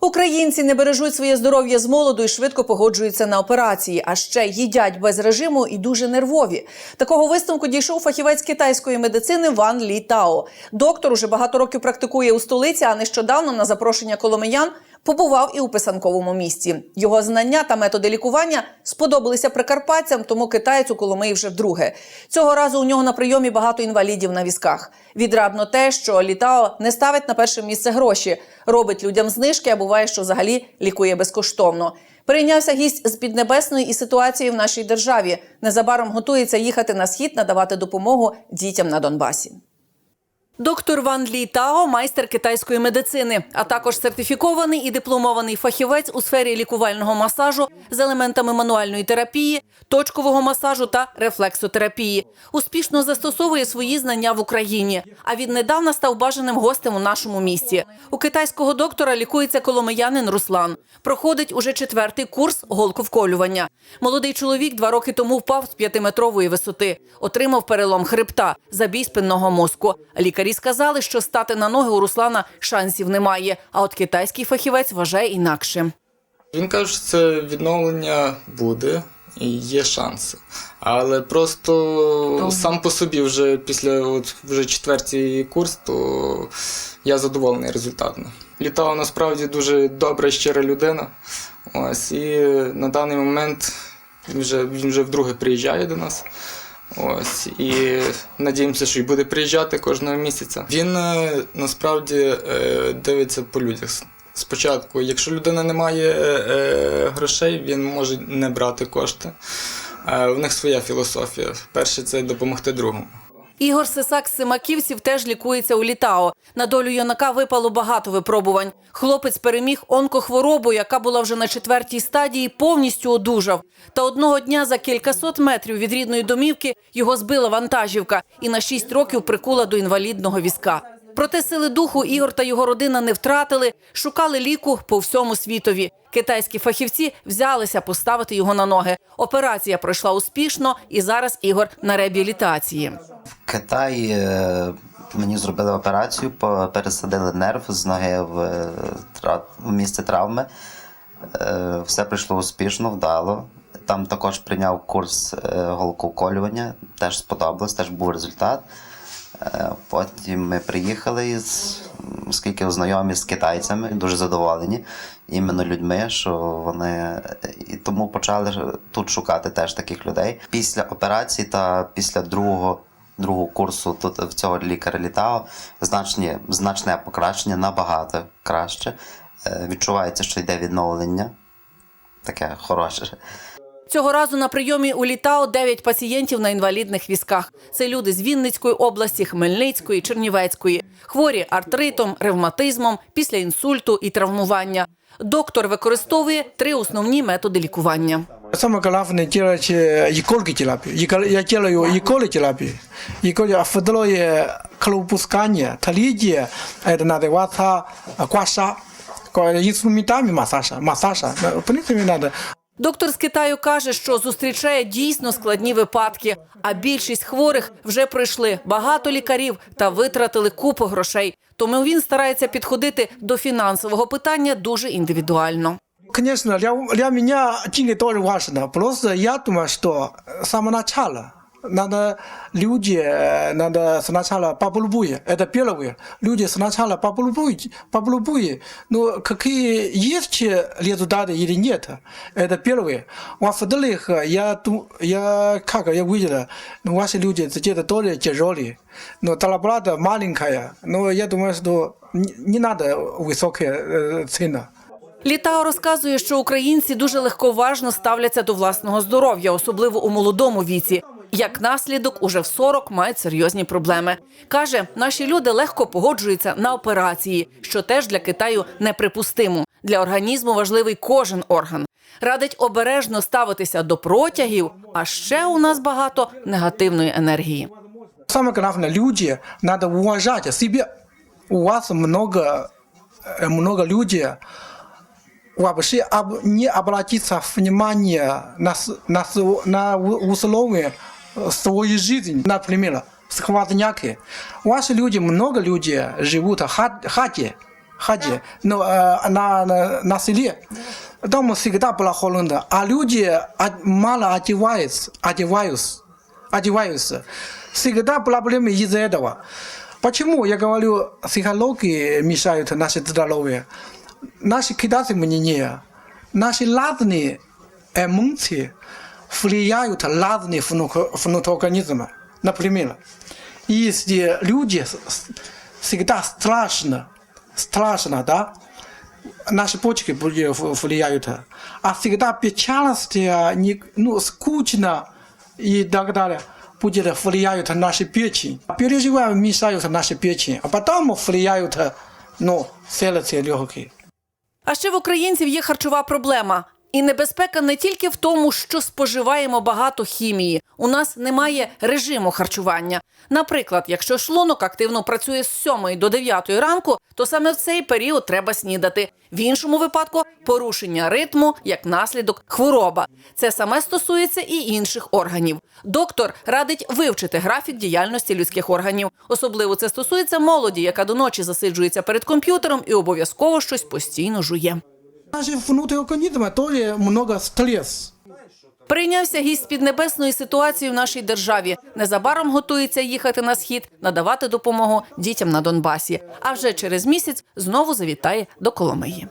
Українці не бережуть своє здоров'я з молоду і швидко погоджуються на операції, а ще їдять без режиму і дуже нервові. Такого висновку дійшов фахівець китайської медицини Ван Лі Тао. Доктор уже багато років практикує у столиці, а нещодавно на запрошення коломиян побував і у писанковому місті. Його знання та методи лікування сподобалися прикарпатцям, тому китаєць у Коломиї вже вдруге. Цього разу у нього на прийомі багато інвалідів на візках. Відрадно те, що Літао не ставить на перше місце гроші, робить людям знижки, а буває, що взагалі лікує безкоштовно. Прийнявся гість з піднебесної і ситуації в нашій державі. Незабаром готується їхати на схід надавати допомогу дітям на Донбасі. Доктор Ван Лі Тао – майстер китайської медицини, а також сертифікований і дипломований фахівець у сфері лікувального масажу з елементами мануальної терапії, точкового масажу та рефлексотерапії. Успішно застосовує свої знання в Україні. А віднедавна став бажаним гостем у нашому місті. У китайського доктора лікується коломиянин Руслан. Проходить уже четвертий курс голковколювання. Молодий чоловік два роки тому впав з п'ятиметрової висоти, отримав перелом хребта, забій спинного мозку. Лікарі сказали, що стати на ноги у Руслана шансів немає. А от китайський фахівець вважає інакше. Він каже, що це відновлення буде і є шанси. Але просто сам по собі вже після от, вже четвертий курс, то я задоволений результатом. Літав насправді дуже добра і щира людина. Ось, і на даний момент він вже, він вже вдруге приїжджає до нас. Ось, і надіємося, що й буде приїжджати кожного місяця. Він е, насправді е, дивиться по людях. Спочатку, якщо людина не має е, грошей, він може не брати кошти. У них своя філософія. Перше це допомогти другому. Ігор Сисак з Симаківців теж лікується у Літао. На долю юнака випало багато випробувань. Хлопець переміг онкохворобу, яка була вже на четвертій стадії, повністю одужав. Та одного дня за кількасот метрів від рідної домівки його збила вантажівка і на шість років прикула до інвалідного візка. Проте сили духу Ігор та його родина не втратили, шукали ліку по всьому світові. Китайські фахівці взялися поставити його на ноги. Операція пройшла успішно, і зараз Ігор на реабілітації. В Китаї е, мені зробили операцію, пересадили нерв з ноги в, е, в місце травми. Е, Все пройшло успішно, вдало. Там також прийняв курс голкоколювання, теж сподобалось, теж був результат. Потім ми приїхали, із, оскільки знайомі з китайцями, дуже задоволені іменно людьми, що вони і тому почали тут шукати теж таких людей. Після операції та після другого другого курсу тут в цього лікаря літав значні, значне покращення, набагато краще. Е, Відчувається, що йде відновлення. Таке хороше. Цього разу на прийомі у Літао 9 пацієнтів на інвалідних візках. Це люди з Вінницької області, Хмельницької, Чернівецької, хворі артритом, ревматизмом, після інсульту і травмування. Доктор використовує три основні методи лікування. Самое главное делать иколотерапию. Я делаю иколотерапию. Иколо второе кровопускание, третье это называется кваша. Инструментами массажа. массажа. В принципе, надо. Доктор з Китаю каже, що зустрічає дійсно складні випадки, а більшість хворих вже пройшли багато лікарів та витратили купу грошей. Тому він старається підходити до фінансового питання дуже індивідуально. Звісно, для, для мене тоже важно. Просто я думаю, що саме начала надо люди, э, надо сначала попробуй. Это первое. Люди сначала попробуй, попробуй. Ну, какие есть результаты или нет? Это первое. Во-вторых, я, ду- я как я видел, ну, ваши люди где-то тоже тяжелые. Но зарплата маленькая. Но я думаю, что не, не надо высокая э, цена. Літао розказує, що українці дуже легковажно ставляться до власного здоров'я, особливо у молодому віці. Як наслідок, уже в 40 мають серйозні проблеми. Каже, наші люди легко погоджуються на операції, що теж для Китаю неприпустимо. Для організму важливий кожен орган. Радить обережно ставитися до протягів, а ще у нас багато негативної енергії. Самое главное, люди надо уважать себя. У вас много, э, много людей вообще об- не обратиться внимание на, на, на условия э, своей жизни. Например, сквозняки. Ваши люди, много людей живут в хат- хате. хаджи, но э, на, на, на селе. Там всегда была холодно, а люди а- мало одеваются, одеваются, одеваются. Всегда проблемы из-за этого. Почему я говорю, психологии мешают наше здоровье? Наши китайские мнения, наши разные эмоции влияют разные организма. Например, если люди всегда страшно, страшно, да, наши почки влияют, а всегда печальность, не- ну, скучно и так далее, будет влияют на наши печень. Переживания мешают нашей печени, а потом влияют, ну, сердце легкие. А ще в українців є харчова проблема. І небезпека не тільки в тому, що споживаємо багато хімії. У нас немає режиму харчування. Наприклад, якщо шлунок активно працює з 7 до 9 ранку, то саме в цей період треба снідати. В іншому випадку порушення ритму як наслідок хвороба. Це саме стосується і інших органів. Доктор радить вивчити графік діяльності людських органів. Особливо це стосується молоді, яка до ночі засиджується перед комп'ютером і обов'язково щось постійно жує. Внутри организма тоже много стресс. Прийнявся гість піднебесної ситуації в нашій державі. Незабаром готується їхати на схід, надавати допомогу дітям на Донбасі. А вже через місяць знову завітає до Коломиї.